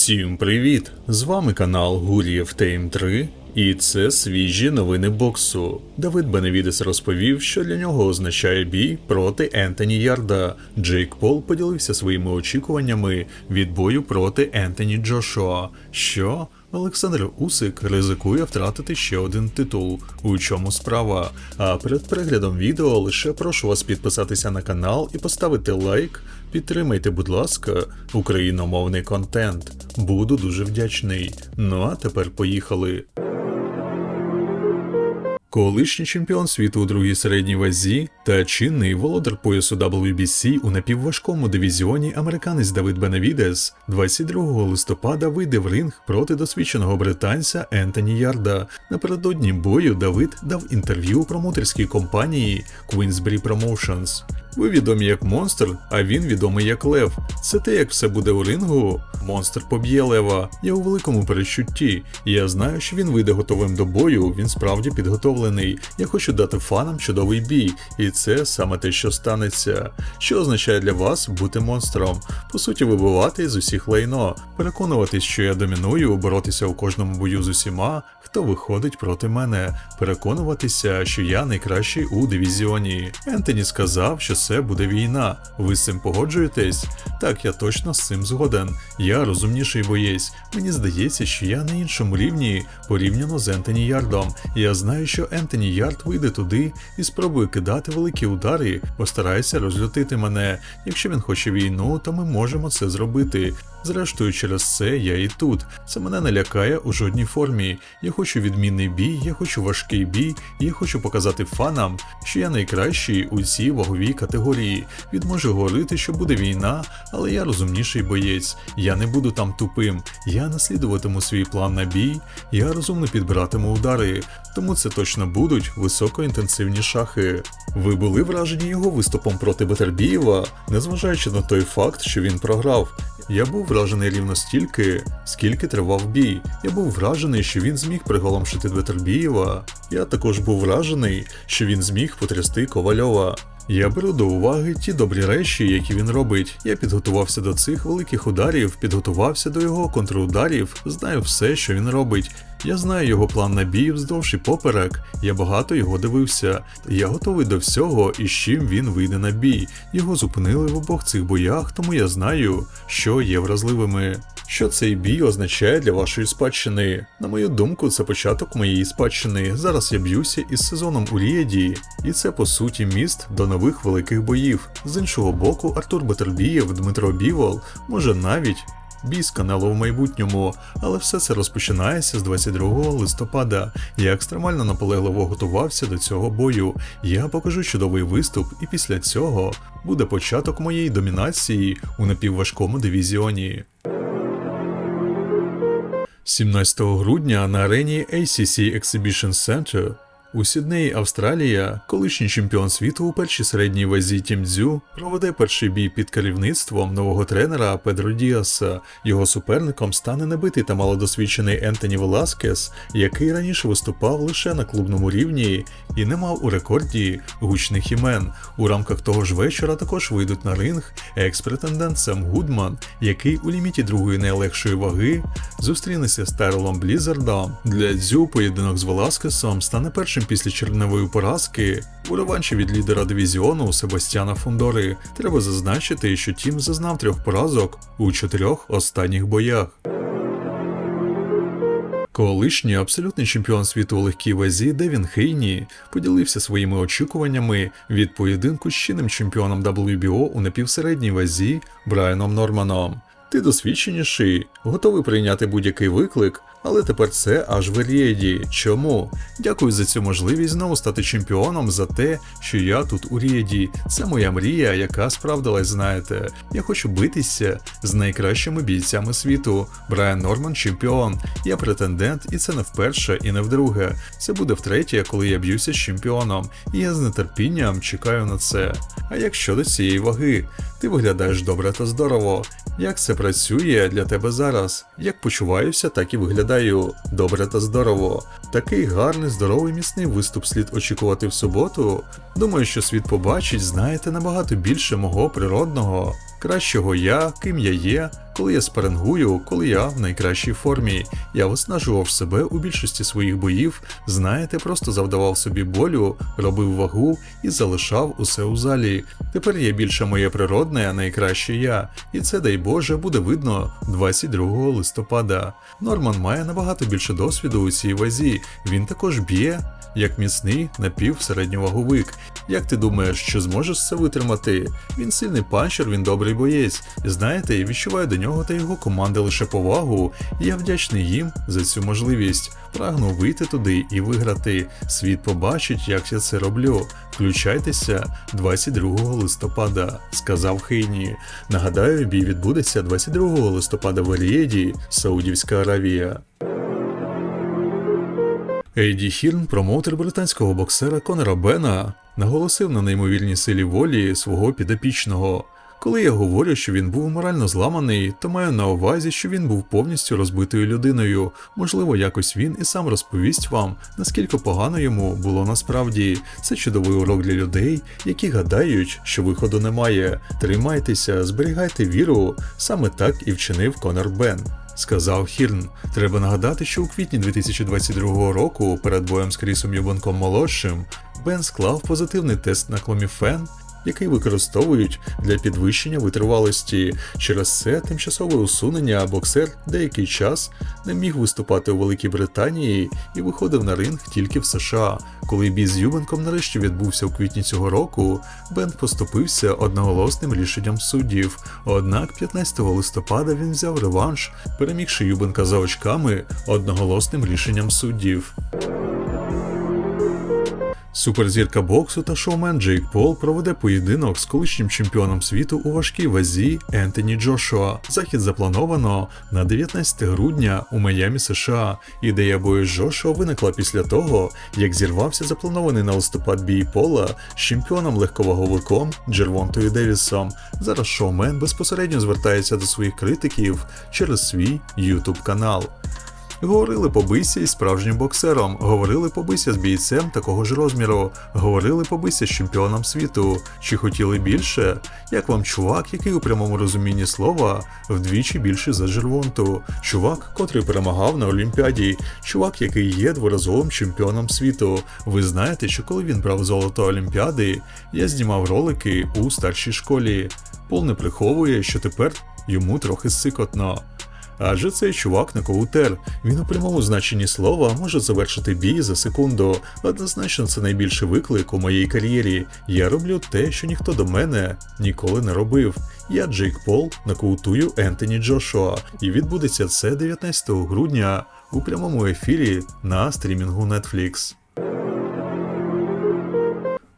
Всім привіт! З вами канал Гурієв Тейм 3 і це свіжі новини боксу. Давид Беневідес розповів, що для нього означає бій проти Ентоні Ярда. Джейк Пол поділився своїми очікуваннями від бою проти Ентоні Джошуа. Що? Олександр Усик ризикує втратити ще один титул. У чому справа? А перед переглядом відео лише прошу вас підписатися на канал і поставити лайк. Підтримайте, будь ласка, україномовний контент. Буду дуже вдячний. Ну а тепер поїхали. Колишній чемпіон світу у другій середній вазі та чинний володар поясу WBC у напівважкому дивізіоні американець Давид Бенавідес 22 листопада вийде в ринг проти досвідченого британця Ентоні Ярда. Напередодні бою Давид дав інтерв'ю промоутерській компанії Queensberry Promotions. Ви відомі як монстр, а він відомий як лев. Це те, як все буде у рингу. Монстр поб'є лева. Я у великому перечутті. Я знаю, що він вийде готовим до бою. Він справді підготовлений. Я хочу дати фанам чудовий бій, і це саме те, що станеться. Що означає для вас бути монстром? По суті, вибивати з усіх лайно, переконуватись, що я доміную, боротися у кожному бою з усіма, хто виходить проти мене, переконуватися, що я найкращий у дивізіоні. Ентоні сказав, що це буде війна. Ви з цим погоджуєтесь? Так, я точно з цим згоден. Я розумніший боєць. Мені здається, що я на іншому рівні порівняно з Ентоні Ярдом. Я знаю, що Ентоні Ярд вийде туди і спробує кидати великі удари, постарається розлютити мене. Якщо він хоче війну, то ми можемо це зробити. Зрештою, через це я і тут. Це мене не лякає у жодній формі. Я хочу відмінний бій, я хочу важкий бій, я хочу показати фанам, що я найкращий у цій ваговій категорії. Він може говорити, що буде війна, але я розумніший боєць. Я не буду там тупим. Я наслідуватиму свій план на бій, я розумно підбиратиму удари. Тому це точно будуть високоінтенсивні шахи. Ви були вражені його виступом проти Бетербієва, незважаючи на той факт, що він програв. Я був вражений рівно стільки, скільки тривав бій. Я був вражений, що він зміг приголомшити Дветербієва. Я також був вражений, що він зміг потрясти Ковальова. Я беру до уваги ті добрі речі, які він робить. Я підготувався до цих великих ударів, підготувався до його контрударів, знаю все, що він робить. Я знаю його план на бій вздовж і поперек. Я багато його дивився. Я готовий до всього, і з чим він вийде на бій. Його зупинили в обох цих боях, тому я знаю, що є вразливими. Що цей бій означає для вашої спадщини? На мою думку, це початок моєї спадщини. Зараз я б'юся із сезоном у Ріаді, і це по суті міст до нових великих боїв. З іншого боку, Артур Батербієв, Дмитро Бівол, може навіть. Бій з каналу в майбутньому, але все це розпочинається з 22 листопада. Я екстремально наполегливо готувався до цього бою. Я покажу чудовий виступ, і після цього буде початок моєї домінації у напівважкому дивізіоні. 17 грудня на арені ACC Exhibition Center у Сіднеї, Австралія, колишній чемпіон світу у першій середній вазі Тім Дзю проведе перший бій під керівництвом нового тренера Педро Діаса. Його суперником стане небитий та малодосвідчений Ентоні Веласкес, який раніше виступав лише на клубному рівні і не мав у рекорді гучних імен. У рамках того ж вечора також вийдуть на ринг екс-претендент Сем Гудман, який у ліміті другої найлегшої ваги зустрінеться з Терлом Блізардом. Для Дзю поєдинок з Веласкесом стане першим після червневої поразки у реванші від лідера дивізіону Себастьяна Фондори. Треба зазначити, що Тім зазнав трьох поразок у чотирьох останніх боях. Колишній абсолютний чемпіон світу у легкій вазі Девін Хейні поділився своїми очікуваннями від поєдинку з чинним чемпіоном WBO у напівсередній вазі Брайаном Норманом. Ти досвідченіший, готовий прийняти будь-який виклик, але тепер це аж в Рієді. Чому? Дякую за цю можливість знову стати чемпіоном за те, що я тут у Рієді. Це моя мрія, яка справдилась, знаєте. Я хочу битися з найкращими бійцями світу. Брайан Норман чемпіон. Я претендент, і це не вперше і не вдруге. Це буде втретє, коли я б'юся з чемпіоном, і я з нетерпінням чекаю на це. А як щодо цієї ваги, ти виглядаєш добре та здорово. Як це працює для тебе зараз? Як почуваюся, так і виглядаю добре та здорово. Такий гарний, здоровий, міцний виступ слід очікувати в суботу. Думаю, що світ побачить, знаєте, набагато більше мого природного, кращого я, ким я є, коли я спарингую, коли я в найкращій формі. Я виснажував себе у більшості своїх боїв, знаєте, просто завдавав собі болю, робив вагу і залишав усе у залі. Тепер є більше моє природне, а найкраще я. І це, дай Боже, буде видно 22 листопада. Норман має набагато більше досвіду у цій вазі. Він також б'є. Як міцний напівсередньоваговик. Як ти думаєш, що зможеш це витримати? Він сильний панчер, він добрий боєць. Знаєте, я відчуваю до нього та його команди лише повагу, я вдячний їм за цю можливість. Прагну вийти туди і виграти. Світ побачить, як я це роблю. Включайтеся 22 листопада, сказав Хейні. Нагадаю, бій відбудеться 22 листопада в Арієді, Саудівська Аравія. Ейді Хірн, промоутер британського боксера Конора Бена, наголосив на неймовірній силі волі свого підопічного. Коли я говорю, що він був морально зламаний, то маю на увазі, що він був повністю розбитою людиною. Можливо, якось він і сам розповість вам, наскільки погано йому було насправді. Це чудовий урок для людей, які гадають, що виходу немає. Тримайтеся, зберігайте віру. Саме так і вчинив Конор Бен. Сказав Хірн. Треба нагадати, що у квітні 2022 року, перед боєм з Крісом Юбанком молодшим, Бен склав позитивний тест на кломіфен, який використовують для підвищення витривалості. Через це тимчасове усунення боксер деякий час не міг виступати у Великій Британії і виходив на ринг тільки в США. Коли бій з Юбенком нарешті відбувся у квітні цього року, Бен поступився одноголосним рішенням суддів. Однак 15 листопада він взяв реванш, перемігши Юбенка за очками одноголосним рішенням суддів. Суперзірка боксу та шоумен Джейк Пол проведе поєдинок з колишнім чемпіоном світу у важкій вазі Ентоні Джошуа. Захід заплановано на 19 грудня у Майамі, США. Ідея бою з Джошуа виникла після того, як зірвався запланований на листопад бій Пола з чемпіоном легковаговиком Джервонтою Девісом. Зараз шоумен безпосередньо звертається до своїх критиків через свій YouTube канал. Говорили побийся із справжнім боксером, говорили побийся з бійцем такого ж розміру, говорили побийся з чемпіоном світу. Чи хотіли більше? Як вам чувак, який у прямому розумінні слова вдвічі більший за Жервонту? Чувак, котрий перемагав на Олімпіаді, чувак, який є дворазовим чемпіоном світу. Ви знаєте, що коли він брав золото Олімпіади, я знімав ролики у старшій школі. Пол не приховує, що тепер йому трохи сикотно. Адже цей чувак на коутер. Він у прямому значенні слова може завершити бій за секунду. Однозначно, це найбільший виклик у моїй кар'єрі. Я роблю те, що ніхто до мене ніколи не робив. Я Джейк Пол нокаутую Ентоні Джошуа, і відбудеться це 19 грудня у прямому ефірі на стрімінгу Netflix.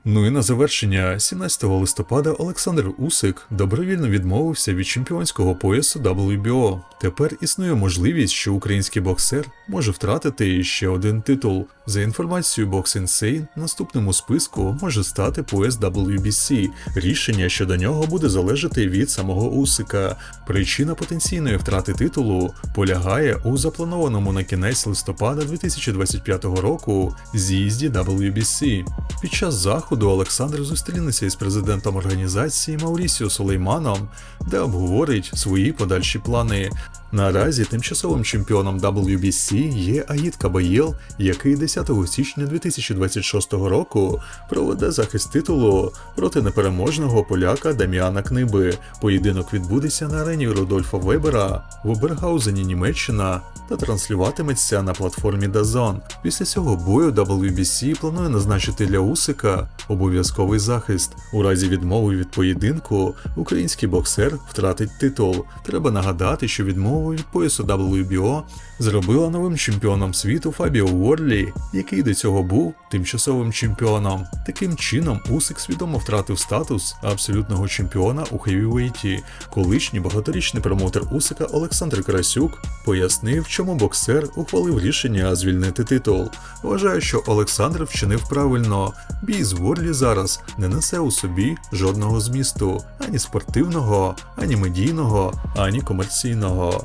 Ну і на завершення 17 листопада Олександр Усик добровільно відмовився від чемпіонського поясу WBO. Тепер існує можливість, що український боксер може втратити ще один титул. За інформацією Box Insane, наступним у списку може стати пояс WBC. Рішення щодо нього буде залежати від самого Усика. Причина потенційної втрати титулу полягає у запланованому на кінець листопада 2025 року з'їзді WBC. Під час заходу Олександр зустрінеться із президентом організації Маурісіо Сулейманом, де обговорить свої подальші плани. Наразі тимчасовим чемпіоном WBC є Аїд Кабаєл, який 10 січня 2026 року проведе захист титулу проти непереможного поляка Даміана Книби. Поєдинок відбудеться на арені Рудольфа Вебера в Обергаузені, Німеччина та транслюватиметься на платформі DAZN. Після цього бою WBC планує назначити для Усика обов'язковий захист. У разі відмови від поєдинку український боксер втратить титул. Треба нагадати, що відмову від поясу WBO зробила новим чемпіоном світу Фабіо Уорлі, який до цього був тимчасовим чемпіоном. Таким чином, Усик свідомо втратив статус абсолютного чемпіона у хевівейті. Колишній багаторічний промоутер Усика Олександр Красюк пояснив, чому боксер ухвалив рішення звільнити титул. Вважаю, що Олександр вчинив правильно. Бій з Ворлі зараз не несе у собі жодного змісту, ані спортивного, ані медійного, ані комерційного,